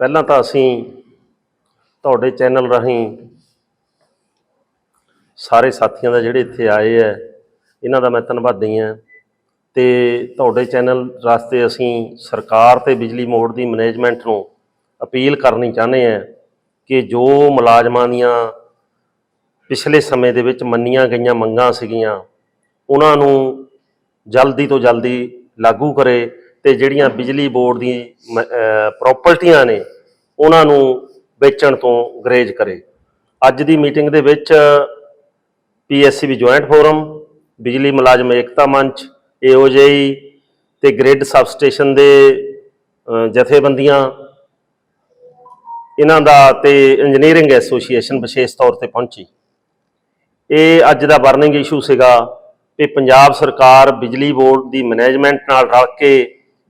ਪਹਿਲਾਂ ਤਾਂ ਅਸੀਂ ਤੁਹਾਡੇ ਚੈਨਲ ਰਾਹੀਂ ਸਾਰੇ ਸਾਥੀਆਂ ਦਾ ਜਿਹੜੇ ਇੱਥੇ ਆਏ ਹੈ ਇਹਨਾਂ ਦਾ ਮੈਂ ਧੰਨਵਾਦੀ ਹਾਂ। ਤੇ ਤੁਹਾਡੇ ਚੈਨਲ ਰਾਸਤੇ ਅਸੀਂ ਸਰਕਾਰ ਤੇ ਬਿਜਲੀ ਬੋਰਡ ਦੀ ਮੈਨੇਜਮੈਂਟ ਨੂੰ ਅਪੀਲ ਕਰਨੀ ਚਾਹੁੰਦੇ ਹਾਂ ਕਿ ਜੋ ਮੁਲਾਜ਼ਮਾਂ ਦੀਆਂ ਪਿਛਲੇ ਸਮੇਂ ਦੇ ਵਿੱਚ ਮੰਨੀਆਂ ਗਈਆਂ ਮੰਗਾਂ ਸੀਗੀਆਂ, ਉਹਨਾਂ ਨੂੰ ਜਲਦੀ ਤੋਂ ਜਲਦੀ ਲਾਗੂ ਕਰੇ ਤੇ ਜਿਹੜੀਆਂ ਬਿਜਲੀ ਬੋਰਡ ਦੀ ਪ੍ਰਾਪਰਟੀਆਂ ਨੇ, ਉਹਨਾਂ ਨੂੰ ਵੇਚਣ ਤੋਂ ਗਰੇਜ ਕਰੇ। ਅੱਜ ਦੀ ਮੀਟਿੰਗ ਦੇ ਵਿੱਚ ਪੀਐਸਸੀਬੀ ਜੁਆਇੰਟ ਫੋਰਮ ਬਿਜਲੀ ਮੁਲਾਜ਼ਮ ਏਕਤਾ ਮੰਚ ਏਓਜੇਈ ਤੇ ਗ੍ਰਿਡ ਸਬਸਟੇਸ਼ਨ ਦੇ ਜਥੇਬੰਦੀਆਂ, ਇਹਨਾਂ ਦਾ ਤੇ ਇੰਜੀਨੀਅਰਿੰਗ ਐਸੋਸੀਏਸ਼ਨ ਵਿਸ਼ੇਸ਼ ਤੌਰ ਤੇ ਪਹੁੰਚੀ। ਇਹ ਅੱਜ ਦਾ ਬਰਨਿੰਗ ਇਸ਼ੂ ਸੀਗਾ ਕਿ ਪੰਜਾਬ ਸਰਕਾਰ ਬਿਜਲੀ ਬੋਰਡ ਦੀ ਮੈਨੇਜਮੈਂਟ ਨਾਲ ਰਲ ਕੇ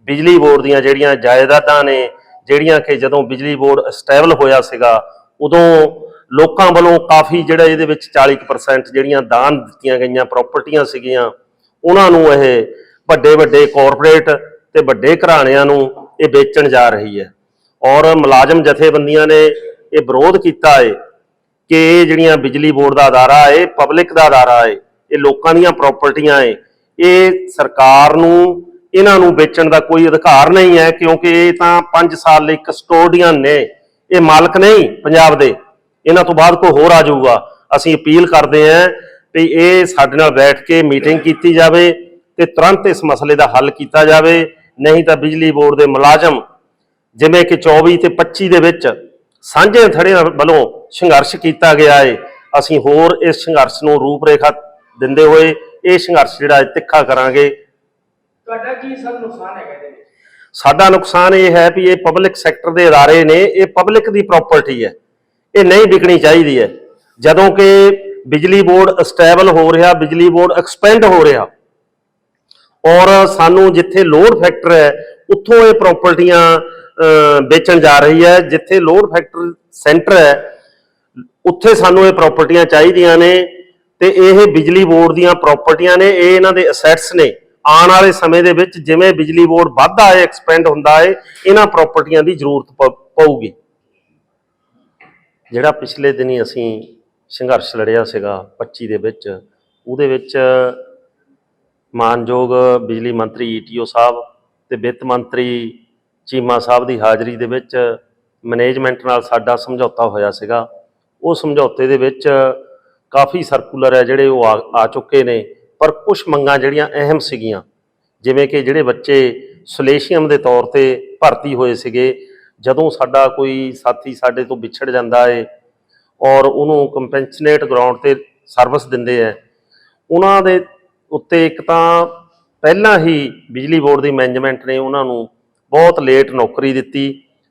ਬਿਜਲੀ ਬੋਰਡ ਦੀਆਂ ਜਿਹੜੀਆਂ ਜਾਇਦਾਦਾਂ ਨੇ, ਜਿਹੜੀਆਂ ਕਿ ਜਦੋਂ ਬਿਜਲੀ ਬੋਰਡ ਸਟੇਬਲ ਹੋਇਆ ਸੀਗਾ, ਉਦੋਂ ਲੋਕਾਂ ਵੱਲੋਂ ਕਾਫੀ ਜਿਹੜਾ ਇਹਦੇ ਵਿੱਚ 40% ਜਿਹੜੀਆਂ ਦਾਨ ਦਿੱਤੀਆਂ ਗਈਆਂ ਪ੍ਰਾਪਰਟੀਆਂ ਸੀਗੀਆਂ, ਉਹਨਾਂ ਨੂੰ ਇਹ ਵੱਡੇ ਵੱਡੇ ਕਾਰਪੋਰੇਟ ਤੇ ਵੱਡੇ ਘਰਾਣਿਆਂ ਨੂੰ ਇਹ ਵੇਚਣ ਜਾ ਰਹੀ ਹੈ। ਔਰ ਮੁਲਾਜ਼ਮ ਜਥੇਬੰਦੀਆਂ ਨੇ ਇਹ ਵਿਰੋਧ ਕੀਤਾ ਹੈ ਕਿ ਇਹ ਜਿਹੜੀਆਂ ਬਿਜਲੀ ਬੋਰਡ ਦਾ ਅਦਾਰਾ ਹੈ ਪਬਲਿਕ ਦਾ ਅਦਾਰਾ ਹੈ, ਇਹ ਲੋਕਾਂ ਦੀਆਂ ਪ੍ਰਾਪਰਟੀਆਂ ਹੈ, ਇਹ ਸਰਕਾਰ ਨੂੰ ਇਹਨਾਂ ਨੂੰ ਵੇਚਣ ਦਾ ਕੋਈ ਅਧਿਕਾਰ ਨਹੀਂ ਹੈ, ਕਿਉਂਕਿ ਇਹ ਤਾਂ 5 ਸਾਲ ਲਈ ਕਸਟੋਡੀਅਨ ਨੇ। ਇਹ ਮਾਲਕ ਨਹੀਂ ਪੰਜਾਬ ਦੇ। ਇਹਨਾਂ ਤੋਂ ਬਾਅਦ ਕੋਈ ਹੋਰ ਆ ਜਾਊਗਾ। ਅਸੀਂ ਅਪੀਲ ਕਰਦੇ ਹਾਂ ਵੀ ਇਹ ਸਾਡੇ ਨਾਲ ਬੈਠ ਕੇ ਮੀਟਿੰਗ ਕੀਤੀ ਜਾਵੇ ਤੇ ਤੁਰੰਤ ਇਸ ਮਸਲੇ ਦਾ ਹੱਲ ਕੀਤਾ ਜਾਵੇ। ਨਹੀਂ ਤਾਂ ਬਿਜਲੀ ਬੋਰਡ ਦੇ ਮੁਲਾਜ਼ਮ, ਜਿਵੇਂ ਕਿ 24 ਤੇ 25 ਦੇ ਵਿੱਚ ਸਾਂਝੇ ਥੜਿਆਂ ਵੱਲੋਂ ਸੰਘਰਸ਼ ਕੀਤਾ ਗਿਆ ਏ। ਅਸੀਂ ਹੋਰ ਇਸ ਸੰਘਰਸ਼ ਨੂੰ ਰੂਪਰੇਖਾ ਦਿੰਦੇ ਹੋਏ ਇਹ ਸੰਘਰਸ਼ ਜਿਹੜਾ ਤਿੱਖਾ ਕਰਾਂਗੇ। ਤੁਹਾਡਾ ਕੀ ਸਰ ਨੁਕਸਾਨ ਹੈਗਾ ਇਹਦੇ ਵਿੱਚ? ਸਾਡਾ ਨੁਕਸਾਨ ਇਹ ਹੈ ਵੀ ਇਹ ਪਬਲਿਕ ਸੈਕਟਰ ਦੇ ਅਦਾਰੇ ਨੇ, ਇਹ ਪਬਲਿਕ ਦੀ ਪ੍ਰਾਪਰਟੀ ਹੈ। ਇਹ ਨਹੀਂ ਵਿਕਣੀ ਚਾਹੀਦੀ ਹੈ। ਜਦੋਂ ਕਿ ਬਿਜਲੀ ਬੋਰਡ ਸਟੇਬਲ ਹੋ ਰਿਹਾ, ਬਿਜਲੀ ਬੋਰਡ ਐਕਸਪੈਂਡ ਹੋ ਰਿਹਾ, ਔਰ ਸਾਨੂੰ ਜਿੱਥੇ ਲੋਡ ਫੈਕਟਰ ਹੈ, ਉੱਥੋਂ ਇਹ ਪ੍ਰਾਪਰਟੀਆਂ ਵੇਚਣ ਜਾ ਰਹੀ ਹੈ। ਜਿੱਥੇ ਲੋਡ ਫੈਕਟਰ ਸੈਂਟਰ ਹੈ, ਉੱਥੇ ਸਾਨੂੰ ਇਹ ਪ੍ਰਾਪਰਟੀਆਂ ਚਾਹੀਦੀਆਂ ਨੇ ਤੇ ਇਹ ਬਿਜਲੀ ਬੋਰਡ ਦੀਆਂ ਪ੍ਰਾਪਰਟੀਆਂ ਨੇ, ਇਹ ਇਹਨਾਂ ਦੇ ਅਸੈਟਸ ਨੇ। ਆਉਣ ਵਾਲੇ ਸਮੇਂ ਦੇ ਵਿੱਚ ਜਿਵੇਂ ਬਿਜਲੀ ਬੋਰਡ ਵੱਧਦਾ ਹੈ ਐਕਸਪੈਂਡ ਹੁੰਦਾ ਹੈ ਇਹਨਾਂ ਪ੍ਰਾਪਰਟੀਆਂ ਦੀ ਜ਼ਰੂਰਤ ਪਊਗੀ। ਜਿਹੜਾ ਪਿਛਲੇ ਦਿਨੀ ਅਸੀਂ ਸੰਘਰਸ਼ ਲੜਿਆ ਸੀਗਾ 25 ਦੇ ਵਿੱਚ, ਉਹਦੇ ਵਿੱਚ ਮਾਨਯੋਗ ਬਿਜਲੀ ਮੰਤਰੀ ਈਟੀਓ ਸਾਹਿਬ ਤੇ ਵਿੱਤ ਮੰਤਰੀ ਚੀਮਾ ਸਾਹਿਬ ਦੀ ਹਾਜ਼ਰੀ ਦੇ ਵਿੱਚ ਮੈਨੇਜਮੈਂਟ ਨਾਲ ਸਾਡਾ ਸਮਝੌਤਾ ਹੋਇਆ ਸੀਗਾ। ਉਹ ਸਮਝੌਤੇ ਦੇ ਵਿੱਚ ਕਾਫੀ ਸਰਕੂਲਰ ਹੈ ਜਿਹੜੇ ਉਹ ਆ ਚੁੱਕੇ ਨੇ। ਪਰ ਕੁਝ ਮੰਗਾਂ ਜਿਹੜੀਆਂ ਅਹਿਮ ਸੀਗੀਆਂ, ਜਿਵੇਂ ਕਿ ਜਿਹੜੇ ਬੱਚੇ ਸਲੇਸ਼ੀਅਮ ਦੇ ਤੌਰ ਤੇ ਭਰਤੀ ਹੋਏ ਸੀਗੇ, ਜਦੋਂ ਸਾਡਾ ਕੋਈ ਸਾਥੀ ਸਾਡੇ ਤੋਂ ਵਿਛੜ ਜਾਂਦਾ ਏ ਔਰ ਉਹਨੂੰ ਕੰਪੈਂਸੇਟ ਗਰਾਊਂਡ ਤੇ ਸਰਵਿਸ ਦਿੰਦੇ ਆ, ਉਹਨਾਂ ਦੇ ਉੱਤੇ ਇੱਕ ਤਾਂ ਪਹਿਲਾਂ ਹੀ ਬਿਜਲੀ ਬੋਰਡ ਦੀ ਮੈਨੇਜਮੈਂਟ ਨੇ ਉਹਨਾਂ ਨੂੰ ਬਹੁਤ ਲੇਟ ਨੌਕਰੀ ਦਿੱਤੀ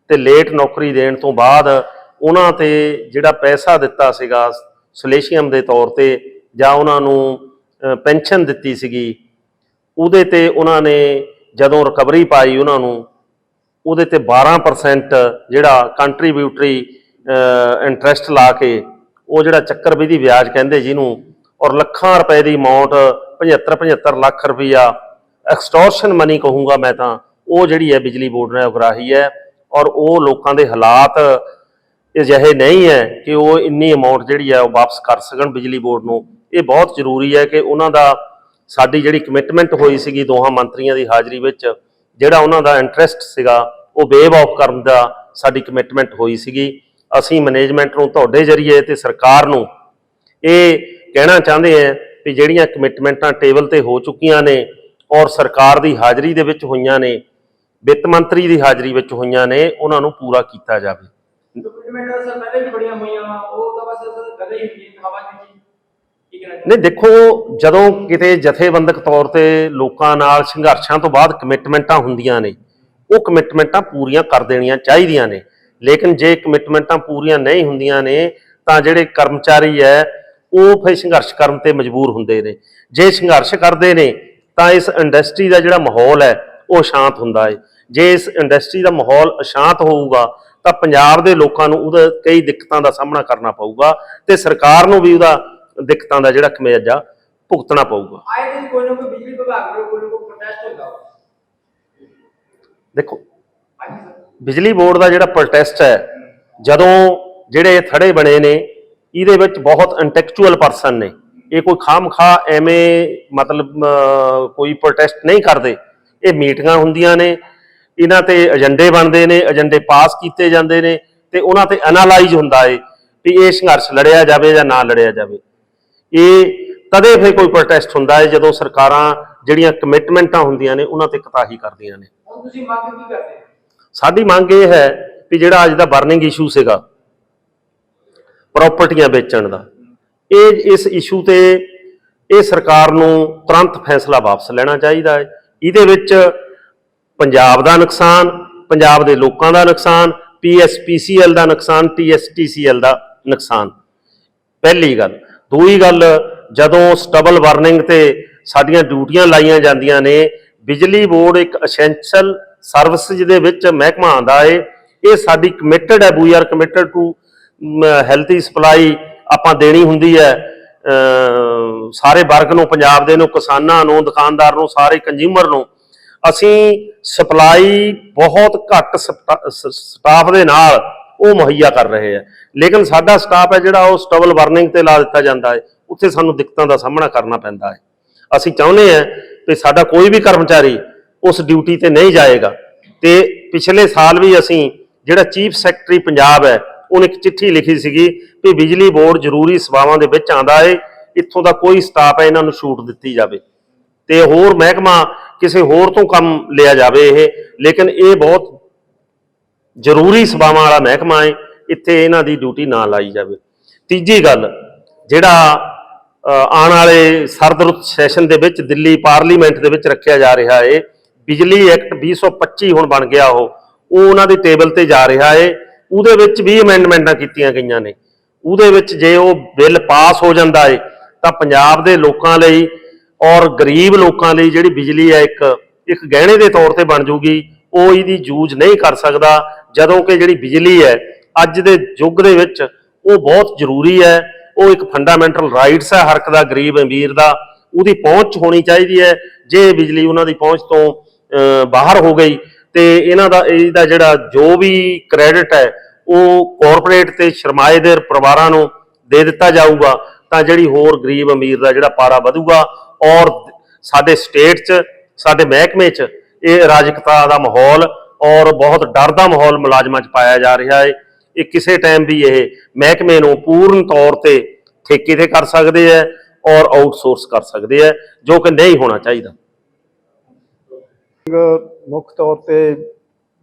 ਤੇ ਲੇਟ ਨੌਕਰੀ ਦੇਣ ਤੋਂ ਬਾਅਦ ਉਹਨਾਂ ਤੇ ਜਿਹੜਾ ਪੈਸਾ ਦਿੱਤਾ ਸੀਗਾ ਸਲੇਸ਼ੀਅਮ ਦੇ ਤੌਰ ਤੇ ਜਾਂ ਉਹਨਾਂ ਨੂੰ ਪੈਨਸ਼ਨ ਦਿੱਤੀ ਸੀਗੀ। ਉਹਦੇ ਤੇ ਉਹਨਾਂ ਨੇ ਜਦੋਂ ਰਿਕਵਰੀ ਪਾਈ ਉਹਨਾਂ ਨੂੰ, ਉਹਦੇ ਤੇ 12% ਜਿਹੜਾ ਕੰਟਰੀਬਿਊਟਰੀ ਇੰਟਰਸਟ ਲਾ ਕੇ ਉਹ ਜਿਹੜਾ ਚੱਕਰਵਿਧੀ ਵਿਆਜ ਕਹਿੰਦੇ ਜਿਹਨੂੰ, ਔਰ ਲੱਖਾਂ ਰੁਪਏ ਦੀ ਅਮਾਉਂਟ 75 75 ਲੱਖ ਰੁਪਈਆ ਐਕਸਟੋਰਸ਼ਨ ਮਨੀ ਕਹੂੰਗਾ ਮੈਂ ਤਾਂ, ਉਹ ਜਿਹੜੀ ਹੈ ਬਿਜਲੀ ਬੋਰਡ ਨੇ ਉਗਰਾਹੀ ਹੈ, ਔਰ ਉਹ ਲੋਕਾਂ ਦੇ ਹਾਲਾਤ ਅਜਿਹੇ ਨਹੀਂ ਹੈ ਕਿ ਉਹ ਇੰਨੀ ਅਮਾਉਂਟ ਜਿਹੜੀ ਹੈ ਉਹ ਵਾਪਸ ਕਰ ਸਕਣ ਬਿਜਲੀ ਬੋਰਡ ਨੂੰ। ਇਹ ਬਹੁਤ ਜ਼ਰੂਰੀ ਹੈ ਕਿ ਉਹਨਾਂ ਦਾ ਸਾਡੀ ਜਿਹੜੀ ਕਮਿਟਮੈਂਟ ਹੋਈ ਸੀਗੀ ਦੋਹਾਂ ਮੰਤਰੀਆਂ ਦੀ ਹਾਜ਼ਰੀ ਵਿੱਚ, ਜਿਹੜਾ ਉਹਨਾਂ ਦਾ ਇੰਟਰਸਟ ਸੀਗਾ, ਉਹ ਵੇਵ ਆਫ ਕਰਨ ਦਾ ਸਾਡੀ ਕਮਿਟਮੈਂਟ ਹੋਈ ਸੀਗੀ। ਅਸੀਂ ਮੈਨੇਜਮੈਂਟ ਨੂੰ ਤੁਹਾਡੇ ਜਰੀਏ ਤੇ ਸਰਕਾਰ ਨੂੰ ਇਹ ਕਹਿਣਾ ਚਾਹੁੰਦੇ ਹਾਂ ਵੀ ਜਿਹੜੀਆਂ ਕਮਿਟਮੈਂਟਾਂ ਟੇਬਲ ਤੇ ਹੋ ਚੁੱਕੀਆਂ ਨੇ ਔਰ ਸਰਕਾਰ ਦੀ ਹਾਜ਼ਰੀ ਦੇ ਵਿੱਚ ਹੋਈਆਂ ਨੇ, ਵਿੱਤ ਮੰਤਰੀ ਦੀ ਹਾਜ਼ਰੀ ਵਿੱਚ ਹੋਈਆਂ ਨੇ, ਉਹਨਾਂ ਨੂੰ ਪੂਰਾ ਕੀਤਾ ਜਾਵੇ। ਡਾਕੂਮੈਂਟ ਸਰ ਪਹਿਲੇ ਵੀ ਬੜੀਆਂ ਹੋਈਆਂ ਉਹ ਤਾਂ ਬਸ ਕਦੇ ਹੀ ਹਵਾ ਵਿੱਚ ਨਹੀਂ, ਦੇਖੋ, ਜਦੋਂ ਕਿਤੇ ਜਥੇਬੰਦਕ ਤੌਰ ਤੇ ਲੋਕਾਂ ਨਾਲ ਸੰਘਰਸ਼ਾਂ ਤੋਂ ਬਾਅਦ ਕਮਿਟਮੈਂਟਾਂ ਹੁੰਦੀਆਂ ਨੇ, ਉਹ ਕਮਿਟਮੈਂਟਾਂ ਪੂਰੀਆਂ ਕਰ ਦੇਣੀਆਂ ਚਾਹੀਦੀਆਂ ਨੇ। ਲੇਕਿਨ ਜੇ ਕਮਿਟਮੈਂਟਾਂ ਪੂਰੀਆਂ ਨਹੀਂ ਹੁੰਦੀਆਂ ਨੇ, ਤਾਂ ਜਿਹੜੇ ਕਰਮਚਾਰੀ ਹੈ, ਉਹ ਫਿਰ ਸੰਘਰਸ਼ ਕਰਨ ਤੇ ਮਜਬੂਰ ਹੁੰਦੇ ਨੇ। ਜੇ ਸੰਘਰਸ਼ ਕਰਦੇ ਨੇ, ਤਾਂ ਇਸ ਇੰਡਸਟਰੀ ਦਾ ਜਿਹੜਾ ਮਾਹੌਲ ਹੈ, ਉਹ ਸ਼ਾਂਤ ਹੁੰਦਾ ਹੈ ਜੇ ਇਸ ਇੰਡਸਟਰੀ ਦਾ ਮਾਹੌਲ ਅਸ਼ਾਂਤ ਹੋਊਗਾ, ਤਾਂ ਪੰਜਾਬ ਦੇ ਲੋਕਾਂ ਨੂੰ ਉਹਦਾ ਕਈ ਦਿੱਕਤਾਂ ਦਾ ਸਾਹਮਣਾ ਕਰਨਾ ਪਊਗਾ ਤੇ ਸਰਕਾਰ ਨੂੰ ਵੀ ਉਹਦਾ ਦਿੱਕਤਾਂ ਦਾ ਜਿਹੜਾ ਖਮਿਆਜਾ ਭੁਗਤਣਾ ਪਊਗਾ। ਆਏ ਦਿਨ ਕੋਈ ਨਾ ਕੋਈ ਬਿਜਲੀ ਵਿਭਾਗ ਵੱਲੋਂ ਕੋਈ ਨਾ ਕੋਈ ਪ੍ਰੋਟੈਸਟ ਹੁੰਦਾ ਦੇਖੋ ਬਿਜਲੀ ਬੋਰਡ ਦਾ ਜਿਹੜਾ ਪ੍ਰੋਟੈਸਟ ਹੈ ਜਦੋਂ ਜਿਹੜੇ ਇਹ ਥੜੇ ਬਣੇ ਨੇ ਇਹਦੇ ਵਿੱਚ ਬਹੁਤ ਇੰਟੈਕਚੁਅਲ ਪਰਸਨ ਨੇ। ਇਹ ਕੋਈ ਖਾਮਖਾ ਐਵੇਂ ਮਤਲਬ ਕੋਈ ਪ੍ਰੋਟੈਸਟ ਨਹੀਂ ਕਰਦੇ। ਇਹ ਮੀਟਿੰਗਾਂ ਹੁੰਦੀਆਂ ਨੇ ਇਹਨਾਂ ਤੇ ਏਜੰਡੇ ਬਣਦੇ ਨੇ ਏਜੰਡੇ ਪਾਸ ਕੀਤੇ ਜਾਂਦੇ ਨੇ ਤੇ ਉਹਨਾਂ ਤੇ ਐਨਾਲਾਈਜ਼ ਹੁੰਦਾ ਏ ਵੀ ਇਹ ਸੰਘਰਸ਼ ਲੜਿਆ ਜਾਵੇ ਜਾਂ ਨਾ ਲੜਿਆ ਜਾਵੇ। ਇਹ ਤਦੇ ਫਿਰ ਕੋਈ ਪ੍ਰੋਟੈਸਟ ਹੁੰਦਾ ਹੈ ਜਦੋਂ ਸਰਕਾਰਾਂ ਜਿਹੜੀਆਂ ਕਮਿਟਮੈਂਟਾਂ ਹੁੰਦੀਆਂ ਨੇ ਉਹਨਾਂ ਤੇ ਕਤਾਹੀ ਕਰਦੀਆਂ ਨੇ। ਤੁਸੀਂ ਮੰਗ ਕੀ ਕਰਦੇ ਸਾਡੀ ਮੰਗ ਇਹ ਹੈ ਕਿ ਜਿਹੜਾ ਅੱਜ ਦਾ ਬਰਨਿੰਗ ਇਸ਼ੂ ਸੀਗਾ ਪ੍ਰਾਪਰਟੀਆਂ ਵੇਚਣ ਦਾ ਇਹ ਇਸ ਇਸ਼ੂ ਤੇ ਇਹ ਸਰਕਾਰ ਨੂੰ ਤੁਰੰਤ ਫੈਸਲਾ ਵਾਪਸ ਲੈਣਾ ਚਾਹੀਦਾ ਹੈ। ਇਹਦੇ ਵਿੱਚ ਪੰਜਾਬ ਦਾ ਨੁਕਸਾਨ ਪੰਜਾਬ ਦੇ ਲੋਕਾਂ ਦਾ ਨੁਕਸਾਨ ਪੀਐਸਪੀਸੀਐਲ ਦਾ ਨੁਕਸਾਨ ਟੀਐਸਟੀਸੀਐਲ ਦਾ ਨੁਕਸਾਨ। ਪਹਿਲੀ ਗੱਲ ਦੂਈ ਗੱਲ, ਜਦੋਂ ਸਟਬਲ ਵਾਰਨਿੰਗ ਤੇ ਸਾਡੀਆਂ ਡਿਊਟੀਆਂ ਲਾਈਆਂ ਜਾਂਦੀਆਂ ਨੇ, ਬਿਜਲੀ ਬੋਰਡ ਇੱਕ ਅਸੈਂਸ਼ੀਅਲ ਸਰਵਿਸ ਦੇ ਵਿੱਚ ਮਹਿਕਮਾ ਆਂਦਾ ਏ। ਇਹ ਸਾਡੀ ਕਮਿਟਡ ਹੈ we are committed to healthy supply ਆਪਾਂ ਦੇਣੀ ਹੁੰਦੀ ਹੈ। ਸਾਰੇ ਵਰਗ ਨੂੰ, ਪੰਜਾਬ ਦੇ ਨੂੰ, ਕਿਸਾਨਾਂ ਨੂੰ, ਦੁਕਾਨਦਾਰ ਨੂੰ, ਸਾਰੇ ਕੰਜ਼ਿਊਮਰ ਨੂੰ, ਅਸੀਂ ਸਪਲਾਈ ਬਹੁਤ ਘੱਟ ਸਪਟਾ- ਸਟਾਫ ਦੇ ਨਾਲ ਉਹ ਮੁਹੱਈਆ ਕਰ ਰਹੇ ਆ। ਲੇਕਿਨ ਸਾਡਾ ਸਟਾਫ ਹੈ ਜਿਹੜਾ ਉਹ ਸਟਬਲ ਵਰਨਿੰਗ ਤੇ ਲਾ ਦਿੱਤਾ ਜਾਂਦਾ ਹੈ। ਉੱਥੇ ਸਾਨੂੰ ਦਿੱਕਤਾਂ ਦਾ ਸਾਹਮਣਾ ਕਰਨਾ ਪੈਂਦਾ ਹੈ। ਅਸੀਂ ਚਾਹੁੰਦੇ ਹਾਂ ਕਿ ਸਾਡਾ ਕੋਈ ਵੀ ਕਰਮਚਾਰੀ ਉਸ ਡਿਊਟੀ ਤੇ ਨਹੀਂ ਜਾਏਗਾ। ਤੇ ਪਿਛਲੇ ਸਾਲ ਵੀ ਅਸੀਂ ਜਿਹੜਾ ਚੀਫ ਸੈਕਟਰੀ ਪੰਜਾਬ ਹੈ, ਉਹਨੇ ਇੱਕ ਚਿੱਠੀ ਲਿਖੀ ਸੀਗੀ ਕਿ ਬਿਜਲੀ ਬੋਰਡ ਜ਼ਰੂਰੀ ਸੇਵਾਵਾਂ ਦੇ ਵਿੱਚ ਆਂਦਾ ਹੈ। ਇੱਥੋਂ ਦਾ ਕੋਈ ਸਟਾਫ ਹੈ ਇਹਨਾਂ ਨੂੰ ਛੂਟ ਦਿੱਤੀ ਜਾਵੇ। ਤੇ ਹੋਰ ਮਹਿਕਮਾ ਕਿਸੇ ਹੋਰ ਤੋਂ ਕੰਮ ਲਿਆ ਜਾਵੇ ਇਹ। ਲੇਕਿਨ ਇਹ ਬਹੁਤ ਜ਼ਰੂਰੀ ਸੇਵਾਵਾਂ ਵਾਲਾ ਮਹਿਕਮਾ ਹੈ, ਇੱਥੇ ਇਹਨਾਂ ਦੀ ਡਿਊਟੀ ਨਾ ਲਾਈ ਜਾਵੇ। ਤੀਜੀ ਗੱਲ, ਜਿਹੜਾ ਆਉਣ ਵਾਲੇ ਸਰਦ ਸੈਸ਼ਨ ਦੇ ਵਿੱਚ ਦਿੱਲੀ ਪਾਰਲੀਮੈਂਟ ਦੇ ਵਿੱਚ ਰੱਖਿਆ ਜਾ ਰਿਹਾ ਹੈ ਬਿਜਲੀ ਐਕਟ 2025 ਹੁਣ ਬਣ ਗਿਆ ਉਹ ਉਹ ਉਹਨਾਂ ਦੇ ਟੇਬਲ ਤੇ ਜਾ ਰਿਹਾ ਹੈ ਉਹਦੇ ਵਿੱਚ ਵੀ ਅਮੈਂਡਮੈਂਟਾਂ ਕੀਤੀਆਂ ਗਈਆਂ ਨੇ। ਉਹਦੇ ਵਿੱਚ ਜੇ ਉਹ ਬਿੱਲ ਪਾਸ ਹੋ ਜਾਂਦਾ ਹੈ ਤਾਂ ਪੰਜਾਬ ਦੇ ਲੋਕਾਂ ਲਈ ਔਰ ਗਰੀਬ ਲੋਕਾਂ ਲਈ ਜਿਹੜੀ ਬਿਜਲੀ ਹੈ ਇੱਕ ਇੱਕ ਗਹਿਣੇ ਦੇ ਤੌਰ ਤੇ ਬਣ ਜੂਗੀ, ਉਹ ਇਹਦੀ ਯੂਜ਼ ਨਹੀਂ ਕਰ ਸਕਦਾ ਜਦੋਂ ਕਿ ਜਿਹੜੀ ਬਿਜਲੀ ਹੈ, ਅੱਜ ਦੇ ਯੁੱਗ ਦੇ ਵਿੱਚ ਉਹ ਬਹੁਤ ਜ਼ਰੂਰੀ ਹੈ। ਉਹ ਇੱਕ ਫੰਡਾਮੈਂਟਲ ਰਾਈਟਸ ਹੈ, ਹਰ ਇੱਕ ਦਾ, ਗਰੀਬ ਅਮੀਰ ਦਾ। ਉਹਦੀ ਪਹੁੰਚ ਹੋਣੀ ਚਾਹੀਦੀ ਹੈ। ਜੇ ਬਿਜਲੀ ਉਹਨਾਂ ਦੀ ਪਹੁੰਚ ਤੋਂ ਬਾਹਰ ਹੋ ਗਈ, ਤੇ ਇਹਨਾਂ ਦਾ, ਇਹਦਾ ਜਿਹੜਾ ਜੋ ਵੀ ਕ੍ਰੈਡਿਟ ਹੈ, ਉਹ ਕਾਰਪੋਰੇਟ ਤੇ ਸਰਮਾਏਦਾਰ ਪਰਿਵਾਰਾਂ ਨੂੰ ਦੇ ਦਿੱਤਾ ਜਾਊਗਾ। ਤਾਂ ਜਿਹੜੀ ਹੋਰ ਗਰੀਬ ਅਮੀਰ ਦਾ ਜਿਹੜਾ ਪਾਰਾ ਵਧੂਗਾ, ਔਰ ਸਾਡੇ ਸਟੇਟ 'ਚ, ਸਾਡੇ ਮਹਿਕਮੇ 'ਚ ਇਹ ਅਰਾਜਕਤਾ ਦਾ ਮਾਹੌਲ ਔਰ ਬਹੁਤ ਡਰ ਦਾ ਮਾਹੌਲ ਮੁਲਾਜ਼ਮਾਂ 'ਚ ਪਾਇਆ ਜਾ ਰਿਹਾ ਹੈ। ਇਹ ਕਿਸੇ ਟਾਈਮ ਵੀ ਇਹ ਮਹਿਕਮੇ ਨੂੰ ਪੂਰਨ ਤੌਰ ਤੇ ਠੇਕੇ ਤੇ ਕਰ ਸਕਦੇ ਹੈ ਔਰ ਆਊਟਸੋਰਸ ਕਰ ਸਕਦੇ ਹੈ, ਜੋ ਕਿ ਨਹੀਂ ਹੋਣਾ ਚਾਹੀਦਾ। ਮੁੱਖ ਤੌਰ ਤੇ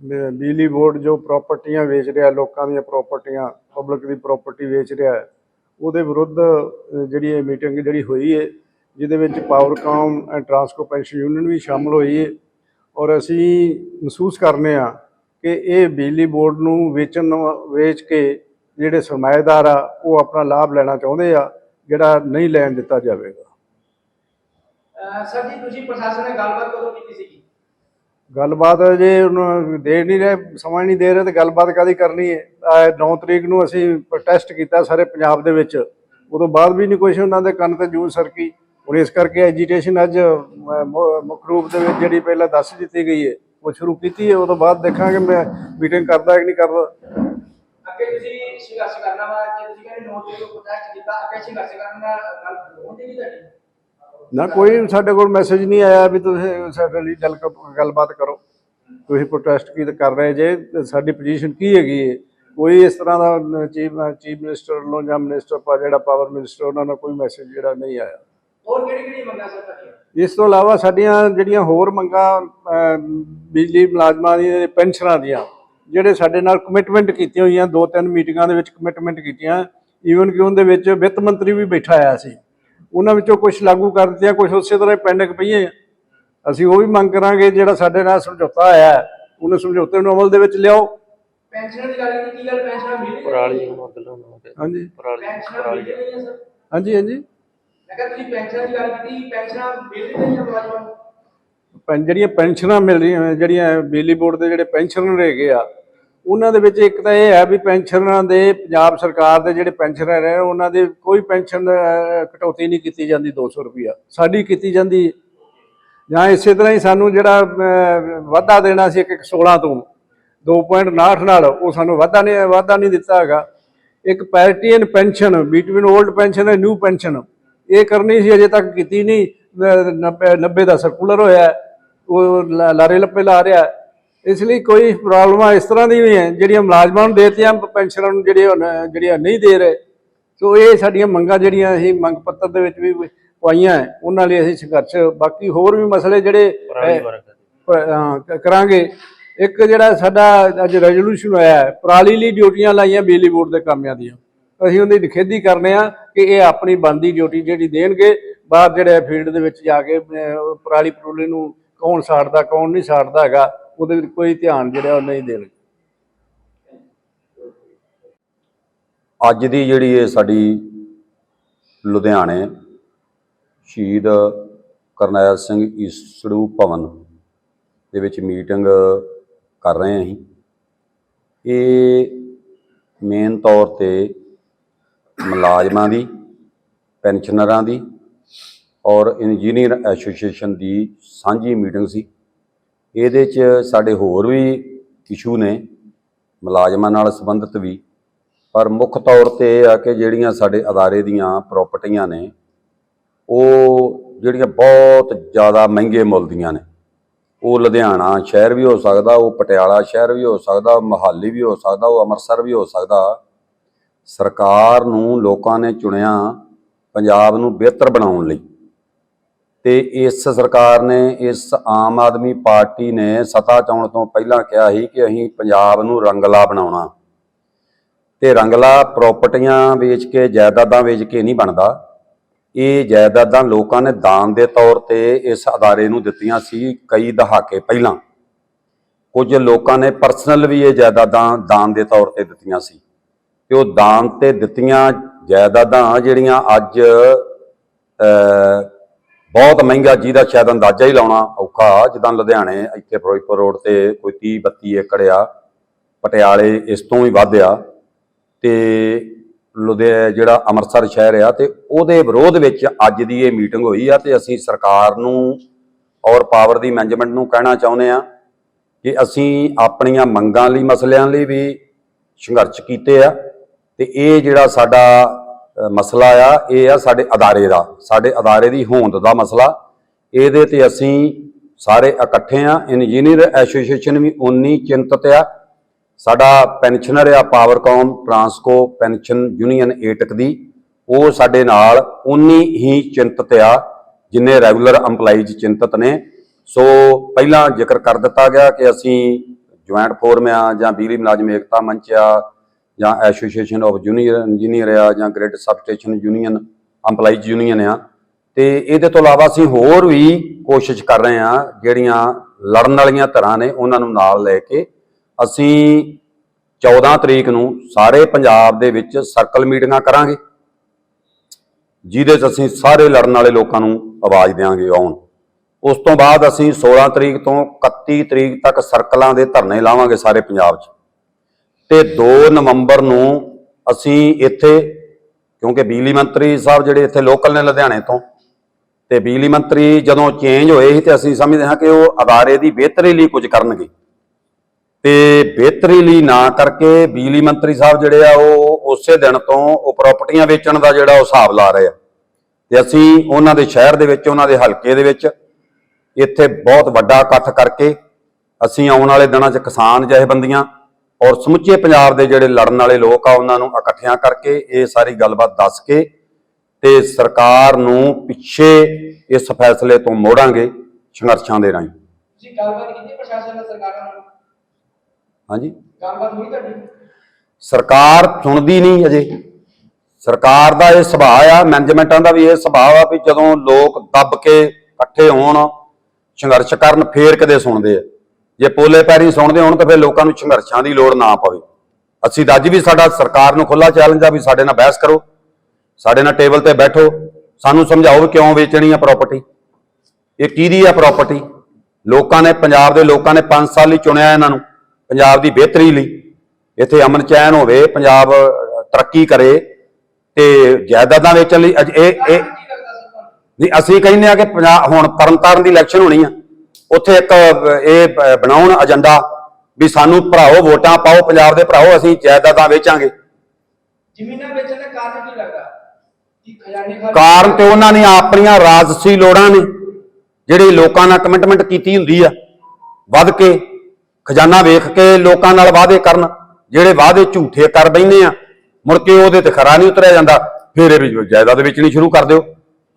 ਬਿਜਲੀ ਬੋਰਡ ਜੋ ਪ੍ਰਾਪਰਟੀਆਂ ਵੇਚ ਰਿਹਾ, ਲੋਕਾਂ ਦੀਆਂ ਪ੍ਰਾਪਰਟੀਆਂ ਪਬਲਿਕ ਦੀ ਪ੍ਰਾਪਰਟੀ ਵੇਚ ਰਿਹਾ ਹੈ, ਉਹਦੇ ਵਿਰੁੱਧ ਜਿਹੜੀ ਇਹ ਮੀਟਿੰਗ ਜਿਹੜੀ ਹੋਈ ਹੈ, ਜਿਹਦੇ ਵਿੱਚ Powercom and Transco pension union ਵੀ ਸ਼ਾਮਲ ਹੋਈ ਹੈ। ਔਰ ਅਸੀਂ ਮਹਿਸੂਸ ਕਰਨੇ ਆ ਕਿ ਇਹ ਬਿਜਲੀ ਬੋਰਡ ਨੂੰ ਵੇਚਣ ਵੇਚ ਕੇ ਜਿਹੜੇ ਸਰਮਾਏਦਾਰ ਆ ਉਹ ਆਪਣਾ ਲਾਭ ਲੈਣਾ ਚਾਹੁੰਦੇ ਆ ਜਿਹੜਾ ਨਹੀਂ ਲੈਣ ਦਿੱਤਾ ਜਾਵੇਗਾ। ਅਹ ਸਰ ਜੀ ਤੁਸੀਂ ਪ੍ਰਸ਼ਾਸਨ ਨਾਲ ਗੱਲਬਾਤ ਕਦੋਂ ਕੀਤੀ ਸੀਗੀ? ਗੱਲਬਾਤ ਜੇ ਉਹਨੂੰ ਦੇ ਨਹੀਂ ਰਹੇ ਸਮਾਂ ਨਹੀਂ ਦੇ ਰਹੇ ਤੇ ਗੱਲਬਾਤ ਕਾਦੀ ਕਰਨੀ ਹੈ? 9 ਤਰੀਕ ਨੂੰ ਅਸੀਂ ਪ੍ਰੋਟੈਸਟ ਕੀਤਾ ਸਾਰੇ ਪੰਜਾਬ ਦੇ ਵਿੱਚ। ਉਦੋਂ ਬਾਅਦ ਵੀ ਨਹੀਂ ਕੁਛ ਉਹਨਾਂ ਦੇ ਕੰਨ ਤੇ ਜੂੰ ਸਰਕੀ ਹੁਣ ਇਸ ਕਰਕੇ ਐਜੀਟੇਸ਼ਨ ਅੱਜ ਮੁੱਖ ਰੂਪ ਦੇ ਵਿੱਚ ਜਿਹੜੀ ਪਹਿਲਾਂ ਦੱਸ ਦਿੱਤੀ ਗਈ ਹੈ ਉਹ ਸ਼ੁਰੂ ਕੀਤੀ ਹੈ। ਉਦੋਂ ਬਾਅਦ ਦੇਖਾਂਗੇ ਮੈਂ ਮੀਟਿੰਗ ਕਰਦਾ ਕਿ ਨਹੀਂ ਕਰਦਾ। ਅੱਗੇ ਤੁਸੀਂ ਸੰਘਰਸ਼ ਕਰਨਾ ਵਾ ਜੇ ਤੁਸੀਂ ਕਹਿੰਦੇ ਨੋ ਤਰੀਕ ਨੂੰ ਪ੍ਰੋਟੈਸਟ ਕੀਤਾ ਅੱਗੇ ਸੰਘਰਸ਼ ਕਰਨ ਦਾ ਗੱਲ ਹੁੰਦੀ ਨਹੀਂ ਤੁਹਾਡੀ? ਨਾ ਕੋਈ ਸਾਡੇ ਕੋਲ ਮੈਸੇਜ ਨਹੀਂ ਆਇਆ ਵੀ ਤੁਸੀਂ ਸਾਡੇ ਲਈ ਗੱਲ ਗੱਲਬਾਤ ਕਰੋ। ਤੁਸੀਂ ਪ੍ਰੋਟੈਸਟ ਕੀ ਕਰ ਰਹੇ ਜੇ? ਤੇ ਸਾਡੀ ਪੋਜੀਸ਼ਨ ਕੀ ਹੈਗੀ ਹੈ? ਕੋਈ ਇਸ ਤਰ੍ਹਾਂ ਦਾ ਚੀਫ ਚੀਫ ਮਿਨਿਸਟਰ ਵੱਲੋਂ ਜਾਂ ਮਿਨਿਸਟਰ ਪਾ ਜਿਹੜਾ ਪਾਵਰ ਮਿਨਿਸਟਰ ਉਹਨਾਂ ਦਾ ਕੋਈ ਮੈਸੇਜ ਜਿਹੜਾ ਨਹੀਂ ਆਇਆ। ਹੋਰ ਕਿਹੜੀ ਕਿਹੜੀ ਮੰਗਾਂ ਸਰ ਤੁਹਾਡੀਆਂ? ਇਸ ਤੋਂ ਇਲਾਵਾ ਸਾਡੀਆਂ ਜਿਹੜੀਆਂ ਹੋਰ ਮੰਗਾਂ ਬਿਜਲੀ ਮੁਲਾਜ਼ਮਾਂ ਦੀਆਂ ਪੈਨਸ਼ਨਾਂ ਦੀਆਂ ਜਿਹੜੇ ਸਾਡੇ ਨਾਲ ਕਮਿਟਮੈਂਟ ਕੀਤੀਆਂ ਹੋਈਆਂ ਦੋ ਤਿੰਨ ਮੀਟਿੰਗਾਂ ਦੇ ਵਿੱਚ ਕਮਿਟਮੈਂਟ ਕੀਤੀਆਂ ਈਵਨ ਕਿ ਉਹਦੇ ਵਿੱਚ ਵਿੱਤ ਮੰਤਰੀ ਵੀ ਬੈਠਾ ਆਇਆ ਸੀ। ਉਹਨਾਂ ਵਿੱਚੋਂ ਕੁਝ ਲਾਗੂ ਕਰ ਦਿੱਤੀਆਂ ਕੁਝ ਉਸੇ ਤਰ੍ਹਾਂ ਹੀ ਪੈਂਡਿੰਗ ਪਈਆਂ। ਅਸੀਂ ਉਹ ਵੀ ਮੰਗ ਕਰਾਂਗੇ ਜਿਹੜਾ ਸਾਡੇ ਨਾਲ ਸਮਝੌਤਾ ਆਇਆ ਹੈ, ਉਹਨੂੰ ਸਮਝੌਤੇ ਨੂੰ ਅਮਲ ਦੇ ਵਿੱਚ ਲਿਆਓ। ਪੈਨਸ਼ਨ ਦੀ ਗੱਲ ਕੀਤੀ ਕੀ ਗੱਲ ਪੈਨਸ਼ਨ ਮਿਲ? ਪਰਾਲੀ ਹੈ ਹਾਂਜੀ। ਪੈਨਸ਼ਨ ਮਿਲ ਰਹੀ ਹੈ ਸਰ? ਹਾਂਜੀ ਹਾਂਜੀ। ਮੈਂ ਤੁਸੀਂ ਪੈਨਸ਼ਨ ਦੀ ਗੱਲ ਕੀਤੀ, ਪੈਨਸ਼ਨਾਂ ਮਿਲ ਰਹੀਆਂ ਮੁਲਾਜ਼ਮਾਂ ਨੂੰ ਪੈਨ ਜਿਹੜੀਆਂ ਪੈਨਸ਼ਨਾਂ ਮਿਲ ਰਹੀਆਂ, ਜਿਹੜੀਆਂ ਬਿਜਲੀ ਬੋਰਡ ਦੇ ਜਿਹੜੇ ਪੈਨਸ਼ਨਰ ਹੈਗੇ ਆ, ਉਹਨਾਂ ਦੇ ਵਿੱਚ ਇੱਕ ਤਾਂ ਇਹ ਹੈ ਵੀ ਪੈਨਸ਼ਨਰਾਂ ਦੇ ਪੰਜਾਬ ਸਰਕਾਰ ਦੇ ਜਿਹੜੇ ਪੈਨਸ਼ਨਰ ਹੈ ਉਹਨਾਂ ਦੇ ਕੋਈ ਪੈਨਸ਼ਨ ਕਟੌਤੀ ਨਹੀਂ ਕੀਤੀ ਜਾਂਦੀ 200 ਰੁਪਿਆ ਸਾਡੀ ਕੀਤੀ ਜਾਂਦੀ ਜਾਂ ਇਸੇ ਤਰ੍ਹਾਂ ਹੀ ਸਾਨੂੰ ਜਿਹੜਾ ਵਾਧਾ ਦੇਣਾ ਸੀ ਇੱਕ ਇੱਕ 16 ਤੋਂ 2.59 ਨਾਲ, ਉਹ ਸਾਨੂੰ ਵਾਧਾ ਨਹੀਂ ਵਾਧਾ ਨਹੀਂ ਦਿੱਤਾ ਹੈਗਾ। ਇੱਕ ਪੈਰਟੀਅਨ pension between old pension and new pension ਇਹ ਕਰਨੀ ਸੀ ਅਜੇ ਤੱਕ ਕੀਤੀ ਨਹੀਂ। 90 ਦਾ ਸਰਕੂਲਰ ਹੋਇਆ ਉਹ ਲਾਰੇ ਲੱਪੇ ਲਾ ਰਿਹਾ। ਇਸ ਲਈ ਕੋਈ ਪ੍ਰੋਬਲਮਾਂ ਇਸ ਤਰ੍ਹਾਂ ਦੀ ਵੀ ਹੈ ਜਿਹੜੀਆਂ ਮੁਲਾਜ਼ਮਾਂ ਨੂੰ ਦੇਤੀਆਂ ਪੈਨਸ਼ਨਾਂ ਨੂੰ ਜਿਹੜੇ ਜਿਹੜੀਆਂ ਨਹੀਂ ਦੇ ਰਹੇ। ਸੋ ਇਹ ਸਾਡੀਆਂ ਮੰਗਾਂ ਜਿਹੜੀਆਂ ਅਸੀਂ ਮੰਗ ਪੱਤਰ ਦੇ ਵਿੱਚ ਵੀ ਪਾਈਆਂ ਉਹਨਾਂ ਲਈ ਅਸੀਂ ਸੰਘਰਸ਼ ਬਾਕੀ ਹੋਰ ਵੀ ਮਸਲੇ ਜਿਹੜੇ ਕਰਾਂਗੇ। ਇੱਕ ਜਿਹੜਾ ਸਾਡਾ ਅੱਜ ਰੈਜ਼ੋਲੂਸ਼ਨ ਹੋਇਆ ਹੈ, ਪਰਾਲੀ ਲਈ ਡਿਊਟੀਆਂ ਲਾਈਆਂ ਬਿਜਲੀ ਬੋਰਡ ਦੇ ਕਾਮਿਆਂ ਦੀਆਂ। ਅਸੀਂ ਉਹਦੀ ਨਿਖੇਧੀ ਕਰਨੇ ਆ ਕਿ ਇਹ ਆਪਣੀ ਬੰਦੀ ਡਿਊਟੀ ਜਿਹੜੀ ਦੇਣਗੇ ਬਾਹਰ ਜਿਹੜੇ ਫੀਲਡ ਦੇ ਵਿੱਚ ਜਾ ਕੇ ਪਰਾਲੀ ਪਰੂਲੀ ਨੂੰ ਕੌਣ ਸਾੜਦਾ, ਕੌਣ ਨਹੀਂ ਸਾੜਦਾ ਹੈਗਾ, ਉਹਦੇ ਵਿੱਚ ਕੋਈ ਧਿਆਨ ਜਿਹੜਾ ਉਹ ਨਹੀਂ ਦੇਣਗੇ ਅੱਜ ਦੀ ਜਿਹੜੀ ਇਹ ਸਾਡੀ ਲੁਧਿਆਣੇ ਸ਼ਹੀਦ ਕਰਨੈਲ ਸਿੰਘ ਈਸੜੂ ਭਵਨ ਦੇ ਵਿੱਚ ਮੀਟਿੰਗ ਕਰ ਰਹੇ ਹਾਂ ਅਸੀਂ। ਇਹ ਮੇਨ ਤੌਰ ਤੇ ਮੁਲਾਜ਼ਮਾਂ ਦੀ, ਪੈਨਸ਼ਨਰਾਂ ਦੀ ਔਰ ਇੰਜੀਨੀਅਰ ਐਸੋਸੀਏਸ਼ਨ ਦੀ ਸਾਂਝੀ ਮੀਟਿੰਗ ਸੀ। ਇਹਦੇ 'ਚ ਸਾਡੇ ਹੋਰ ਵੀ ਇਸ਼ੂ ਨੇ, ਮੁਲਾਜ਼ਮਾਂ ਨਾਲ ਸੰਬੰਧਿਤ ਵੀ। ਪਰ ਮੁੱਖ ਤੌਰ ਤੇ ਇਹ ਆ ਕਿ ਜਿਹੜੀਆਂ ਸਾਡੇ ਅਦਾਰੇ ਦੀਆਂ ਪ੍ਰਾਪਰਟੀਆਂ ਨੇ, ਉਹ ਜਿਹੜੀਆਂ ਬਹੁਤ ਜ਼ਿਆਦਾ ਮਹਿੰਗੇ ਮੁੱਲ ਦੀਆਂ ਨੇ। ਉਹ ਲੁਧਿਆਣਾ ਸ਼ਹਿਰ ਵੀ ਹੋ ਸਕਦਾ, ਉਹ ਪਟਿਆਲਾ ਸ਼ਹਿਰ ਵੀ ਹੋ ਸਕਦਾ ਉਹ ਮੋਹਾਲੀ ਵੀ ਹੋ ਸਕਦਾ, ਉਹ ਅੰਮ੍ਰਿਤਸਰ ਵੀ ਹੋ ਸਕਦਾ। ਸਰਕਾਰ ਨੂੰ ਲੋਕਾਂ ਨੇ ਚੁਣਿਆ ਪੰਜਾਬ ਨੂੰ ਬਿਹਤਰ ਬਣਾਉਣ ਲਈ। ਤੇ ਇਸ ਸਰਕਾਰ ਨੇ, ਇਸ ਆਮ ਆਦਮੀ ਪਾਰਟੀ ਨੇ ਸੱਤਾ 'ਚ ਆਉਣ ਤੋਂ ਪਹਿਲਾਂ ਕਿਹਾ ਸੀ ਕਿ ਅਸੀਂ ਪੰਜਾਬ ਨੂੰ ਰੰਗਲਾ ਬਣਾਉਣਾ। ਤੇ ਰੰਗਲਾ ਪ੍ਰਾਪਰਟੀਆਂ ਵੇਚ ਕੇ, ਜਾਇਦਾਦਾਂ ਵੇਚ ਕੇ ਨਹੀਂ ਬਣਦਾ। ਇਹ ਜਾਇਦਾਦਾਂ ਲੋਕਾਂ ਨੇ ਦਾਨ ਦੇ ਤੌਰ ਤੇ ਇਸ ਅਦਾਰੇ ਨੂੰ ਦਿੱਤੀਆਂ ਸੀ ਕਈ ਦਹਾਕੇ ਪਹਿਲਾਂ। ਕੁਝ ਲੋਕਾਂ ਨੇ ਪਰਸਨਲ ਵੀ ਇਹ ਜਾਇਦਾਦਾਂ ਦਾਨ ਦੇ ਤੌਰ ਤੇ ਦਿੱਤੀਆਂ ਸੀ। ਤੇ ਉਹ ਦਾਨ ਤੇ ਦਿੱਤੀਆਂ ਜਾਇਦਾਦਾਂ ਜਿਹੜੀਆਂ ਅੱਜ ਬਹੁਤ ਮਹਿੰਗਾ ਜਿਹਦਾ ਸ਼ਾਇਦ ਅੰਦਾਜ਼ਾ ਹੀ ਲਾਉਣਾ ਔਖਾ, ਜਿੱਦਾਂ ਲੁਧਿਆਣੇ ਇੱਥੇ ਫਿਰੋਜ਼ਪੁਰ ਰੋਡ ਤੇ ਕੋਈ 30 32 ਏਕੜ ਆ, ਪਟਿਆਲੇ ਇਸ ਤੋਂ ਵੀ ਵੱਧ ਆ, ਤੇ ਲੁਧਿਆ ਜਿਹੜਾ ਅੰਮ੍ਰਿਤਸਰ ਸ਼ਹਿਰ ਆ, ਤੇ ਉਹਦੇ ਵਿਰੋਧ ਵਿੱਚ ਅੱਜ ਦੀ ਇਹ ਮੀਟਿੰਗ ਹੋਈ ਆ, ਤੇ ਅਸੀਂ ਸਰਕਾਰ ਨੂੰ ਔਰ ਪਾਵਰ ਦੀ ਮੈਨੇਜਮੈਂਟ ਨੂੰ ਕਹਿਣਾ ਚਾਹੁੰਦੇ ਆ ਕਿ ਅਸੀਂ ਆਪਣੀਆਂ ਮੰਗਾਂ ਲਈ, ਮਸਲਿਆਂ ਲਈ ਵੀ ਸੰਘਰਸ਼ ਕੀਤੇ ਆ। ਤੇ ਇਹ ਜਿਹੜਾ ਸਾਡਾ ਮਸਲਾ ਆ, ਇਹ ਆ ਸਾਡੇ ਅਦਾਰੇ ਦਾ। ਸਾਡੇ ਅਦਾਰੇ ਦੀ ਹੋਂਦ ਦਾ ਮਸਲਾ। ਇਹਦੇ ਤੇ ਅਸੀਂ ਸਾਰੇ ਇਕੱਠੇ ਆ। ਇੰਜੀਨੀਅਰ ਐਸੋਸੀਏਸ਼ਨ ਵੀ ਉਨੀ ਚਿੰਤਤ ਆ। ਸਾਡਾ ਪੈਨਸ਼ਨਰ ਆ ਪਾਵਰਕਾਮ ਟਰਾਂਸਕੋ ਪੈਨਸ਼ਨ ਯੂਨੀਅਨ ਏਟਕ ਦੀ। ਉਹ ਸਾਡੇ ਨਾਲ ਉਨੀ ਹੀ ਚਿੰਤਤ ਆ, ਜਿੰਨੇ ਰੈਗੂਲਰ EMPLOYEES ਚਿੰਤਤ ਨੇ। ਸੋ ਪਹਿਲਾਂ ਜ਼ਿਕਰ ਕਰ ਦਿੱਤਾ ਗਿਆ ਕਿ ਅਸੀਂ ਜੁਆਇੰਟ ਫੋਰਮ ਆ ਜਾਂ ਬਿਜਲੀ ਮੁਲਾਜ਼ਮ ਏਕਤਾ ਮੰਚ ਆ ਜਾਂ ਐਸੋਸੀਏਸ਼ਨ ਆਫ ਜੂਨੀਅਰ ਇੰਜੀਨੀਅਰ ਆ ਜਾਂ grid substation union EMPLOYEES union ਆ। ਤੇ ਇਹਦੇ ਤੋਂ ਇਲਾਵਾ ਅਸੀਂ ਹੋਰ ਵੀ ਕੋਸ਼ਿਸ਼ ਕਰ ਰਹੇ ਆ ਜਿਹੜੀਆਂ ਲੜਨ ਵਾਲੀਆਂ ਧਰਾਂ ਨੇ, ਉਹਨਾਂ ਨੂੰ ਨਾਲ ਲੈ ਕੇ ਅਸੀਂ 14 ਤਰੀਕ ਨੂੰ ਸਾਰੇ ਪੰਜਾਬ ਦੇ ਵਿੱਚ ਸਰਕਲ ਮੀਟਿੰਗਾਂ ਕਰਾਂਗੇ, ਜਿਹਦੇ 'ਚ ਅਸੀਂ ਸਾਰੇ ਲੜਨ ਵਾਲੇ ਲੋਕਾਂ ਨੂੰ ਆਵਾਜ਼ ਦੇਵਾਂਗੇ ਆਉਣ। ਉਸ ਤੋਂ ਬਾਅਦ ਅਸੀਂ 16 ਤਰੀਕ ਤੋਂ 31 ਤਰੀਕ ਤੱਕ ਸਰਕਲਾਂ ਦੇ ਧਰਨੇ ਲਾਵਾਂਗੇ ਸਾਰੇ ਪੰਜਾਬ 'ਚ। ਤੇ 2 ਨਵੰਬਰ ਨੂੰ ਅਸੀਂ ਇੱਥੇ, ਕਿਉਂਕਿ ਬਿਜਲੀ ਮੰਤਰੀ ਸਾਹਿਬ ਜਿਹੜੇ ਇੱਥੇ ਲੋਕਲ ਨੇ ਲੁਧਿਆਣੇ ਤੋਂ, ਤੇ ਬਿਜਲੀ ਮੰਤਰੀ ਜਦੋਂ ਚੇਂਜ ਹੋਏ ਸੀ ਤੇ ਅਸੀਂ ਸਮਝਦੇ ਹਾਂ ਕਿ ਉਹ ਅਦਾਰੇ ਦੀ ਬਿਹਤਰੀ ਲਈ ਕੁਝ ਕਰਨਗੇ। ਤੇ ਬਿਹਤਰੀ ਲਈ ਨਾ ਕਰਕੇ ਬਿਜਲੀ ਮੰਤਰੀ ਸਾਹਿਬ ਜਿਹੜੇ ਆ ਉਹ ਉਸੇ ਦਿਨ ਤੋਂ ਉਹ ਪ੍ਰਾਪਰਟੀਆਂ ਵੇਚਣ ਦਾ ਜਿਹੜਾ ਉਹ ਹਿਸਾਬ ਲਾ ਰਹੇ ਆ। ਤੇ ਅਸੀਂ ਉਹਨਾਂ ਦੇ ਸ਼ਹਿਰ ਦੇ ਵਿੱਚ, ਉਹਨਾਂ ਦੇ ਹਲਕੇ ਦੇ ਵਿੱਚ ਇੱਥੇ ਬਹੁਤ ਵੱਡਾ ਇਕੱਠ ਕਰਕੇ ਅਸੀਂ ਆਉਣ ਵਾਲੇ ਦਿਨਾਂ 'ਚ ਕਿਸਾਨ ਜਥੇਬੰਦੀਆਂ ਔਰ ਸਮੁੱਚੇ ਪੰਜਾਬ ਦੇ ਜਿਹੜੇ ਲੜਨ ਵਾਲੇ ਲੋਕ ਆ ਉਹਨਾਂ ਨੂੰ ਇਕੱਠਿਆਂ ਕਰਕੇ ਇਹ ਸਾਰੀ ਗੱਲਬਾਤ ਦੱਸ ਕੇ ਤੇ ਸਰਕਾਰ ਨੂੰ ਪਿੱਛੇ ਇਸ ਫੈਸਲੇ ਤੋਂ ਮੋੜਾਂਗੇ ਸੰਘਰਸ਼ਾਂ ਦੇ ਰਾਹੀਂ। ਤੁਸੀਂ ਗੱਲਬਾਤ ਕੀਤੀ ਪ੍ਰਸ਼ਾਸਨ ਨਾਲ ਸਰਕਾਰਾਂ ਨਾਲ? ਹਾਂਜੀ। ਗੱਲਬਾਤ ਹੋਈ ਤੁਹਾਡੀ? ਸਰਕਾਰ ਸੁਣਦੀ ਨਹੀਂ ਅਜੇ। ਸਰਕਾਰ ਦਾ ਇਹ ਸੁਭਾਅ ਆ ਮੈਨੇਜਮੈਂਟਾਂ ਦਾ ਵੀ ਇਹ ਸੁਭਾਅ ਆ ਵੀ ਜਦੋਂ ਲੋਕ ਦੱਬ ਕੇ ਇਕੱਠੇ ਹੋਣ ਸੰਘਰਸ਼ ਕਰਨ ਫੇਰ ਕਦੇ ਸੁਣਦੇ ਆ। ਜੇ ਪੋਲੇ ਪੈਰੀ ਸੁਣਦੇ ਹੋਣ ਤਾਂ ਫਿਰ ਲੋਕਾਂ ਨੂੰ ਸੰਘਰਸ਼ਾਂ ਦੀ ਲੋੜ ਨਾ ਪਵੇ। ਅਸੀਂ ਤਾਂ ਅੱਜ ਵੀ ਸਾਡਾ ਸਰਕਾਰ ਨੂੰ ਖੁੱਲਾ ਚੈਲੰਜ ਆ ਵੀ ਸਾਡੇ ਨਾਲ ਬਹਿਸ ਕਰੋ। ਸਾਡੇ ਨਾਲ ਟੇਬਲ ਤੇ ਬੈਠੋ। ਸਾਨੂੰ ਸਮਝਾਓ ਵੀ ਕਿਉਂ ਵੇਚਣੀ ਆ ਪ੍ਰਾਪਰਟੀ ਇਹ ਕਿਹਦੀ ਆ ਪ੍ਰਾਪਰਟੀ ਲੋਕਾਂ ਨੇ, ਪੰਜਾਬ ਦੇ ਲੋਕਾਂ ਨੇ 5 ਸਾਲ ਲਈ ਚੁਣਿਆ ਇਹਨਾਂ ਨੂੰ, ਪੰਜਾਬ ਦੀ ਬਿਹਤਰੀ ਲਈ। ਇੱਥੇ ਅਮਨ ਚੈਨ ਹੋਵੇ, ਪੰਜਾਬ ਤਰੱਕੀ ਕਰੇ ਤੇ ਜਾਇਦਾਦਾਂ ਵੇਚਣ ਲਈ ਅੱਜ ਇਹ ਇਹ ਨਹੀਂ, ਅਸੀਂ ਕਹਿੰਦੇ ਆ ਕਿ ਪੰਜਾਬ ਹੁਣ ਤਰਨਤਾਰਨ ਦੀ ਇਲੈਕਸ਼ਨ ਹੋਣੀ ਆ। ਉੱਥੇ ਇੱਕ ਇਹ ਬਣਾਉਣ ਏਜੰਡਾ ਵੀ ਸਾਨੂੰ ਭਰਾਓ ਵੋਟਾਂ ਪਾਓ ਪੰਜਾਬ ਦੇ ਭਰਾਓ ਅਸੀਂ ਜਾਇਦਾਦਾਂ ਵੇਚਾਂਗੇ। ਜ਼ਮੀਨਾਂ ਵੇਚਣ ਦਾ ਕਾਰਨ ਕੀ ਲੱਗਦਾ ਕਿ ਖਜ਼ਾਨੇ ਖਾਲੀ ਕਾਰਨ ਤੇ ਉਹਨਾਂ ਨੇ ਆਪਣੀਆਂ ਰਾਜਸੀ ਲੋੜਾਂ ਨੇ ਜਿਹੜੀ ਲੋਕਾਂ ਨਾਲ ਕਮਿਟਮੈਂਟ ਕੀਤੀ ਹੁੰਦੀ ਆ ਵੱਧ ਕੇ ਖਜ਼ਾਨਾ ਵੇਖ ਕੇ ਲੋਕਾਂ ਨਾਲ ਵਾਅਦੇ ਕਰਨ ਜਿਹੜੇ ਵਾਅਦੇ ਝੂਠੇ ਕਰ ਬੈਂਦੇ ਆ ਮੁੜ ਕੇ ਉਹਦੇ ਤੇ ਖਰਾ ਨਹੀਂ ਉਤਰਿਆ ਜਾਂਦਾ ਫਿਰ ਇਹ ਵੀ ਜਾਇਦਾਦ ਵੇਚਣੀ ਸ਼ੁਰੂ ਕਰ ਦਿਓ।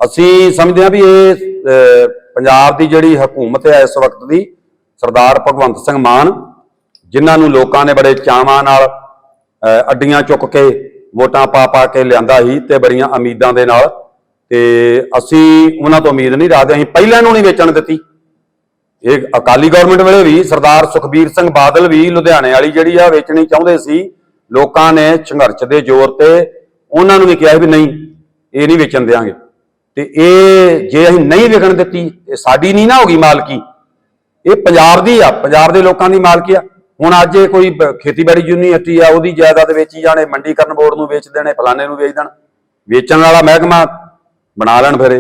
ਅਸੀਂ ਸਮਝਦੇ ਹਾਂ ਵੀ ਇਹ ਪੰਜਾਬ ਦੀ ਜਿਹੜੀ ਹਕੂਮਤ ਹੈ ਇਸ ਵਕਤ ਦੀ, ਸਰਦਾਰ ਭਗਵੰਤ ਸਿੰਘ ਮਾਨ, ਜਿਨ੍ਹਾਂ ਨੂੰ ਲੋਕਾਂ ਨੇ ਬੜੇ ਚਾਵਾਂ ਨਾਲ ਅੱਡੀਆਂ ਚੁੱਕ ਕੇ ਵੋਟਾਂ ਪਾ ਪਾ ਕੇ ਲਿਆਂਦਾ ਸੀ ਤੇ ਬੜੀਆਂ ਉਮੀਦਾਂ ਦੇ ਨਾਲ, ਤੇ ਅਸੀਂ ਉਹਨਾਂ ਤੋਂ ਉਮੀਦ ਨਹੀਂ ਰੱਖਦੇ, ਅਸੀਂ ਪਹਿਲਾਂ ਨੂੰ ਨਹੀਂ ਵੇਚਣ ਦਿੱਤੀ। ਇਹ ਅਕਾਲੀ ਗਵਰਨਮੈਂਟ ਵੇਲੇ ਵੀ, ਸਰਦਾਰ ਸੁਖਬੀਰ ਸਿੰਘ ਬਾਦਲ ਵੀ ਲੁਧਿਆਣੇ ਵਾਲੀ ਜਿਹੜੀ ਆ ਵੇਚਣੀ ਚਾਹੁੰਦੇ ਸੀ, ਲੋਕਾਂ ਨੇ ਸੰਘਰਸ਼ ਦੇ ਜ਼ੋਰ ਤੇ ਉਹਨਾਂ ਨੂੰ ਵੀ ਕਿਹਾ ਵੀ ਨਹੀਂ, ਇਹ ਨਹੀਂ ਵੇਚਣ ਦੇਾਂਗੇ ਤੇ ਇਹ ਜੇ ਅਸੀਂ ਨਹੀਂ ਵਿਕਣ ਦਿੱਤੀ, ਇਹ ਸਾਡੀ ਨਹੀਂ ਨਾ ਹੋ ਗਈ ਮਾਲਕੀ। ਇਹ ਪੰਜਾਬ ਦੀ ਆ, ਪੰਜਾਬ ਦੇ ਲੋਕਾਂ ਦੀ ਮਾਲਕੀ ਆ। ਹੁਣ ਅੱਜ ਇਹ ਕੋਈ ਖੇਤੀਬਾੜੀ ਯੂਨੀਵਰਸਿਟੀ ਆ, ਉਹਦੀ ਜਾਇਦਾਦ ਵੇਚੀ ਜਾਣੇ ਮੰਡੀਕਰਨ ਬੋਰਡ ਨੂੰ ਵੇਚ ਦੇਣੇ, ਫਲਾਣੇ ਨੂੰ ਵੇਚ ਦੇਣ। ਵੇਚਣ ਵਾਲਾ ਮਹਿਕਮਾ ਬਣਾ ਲੈਣ ਫਿਰ।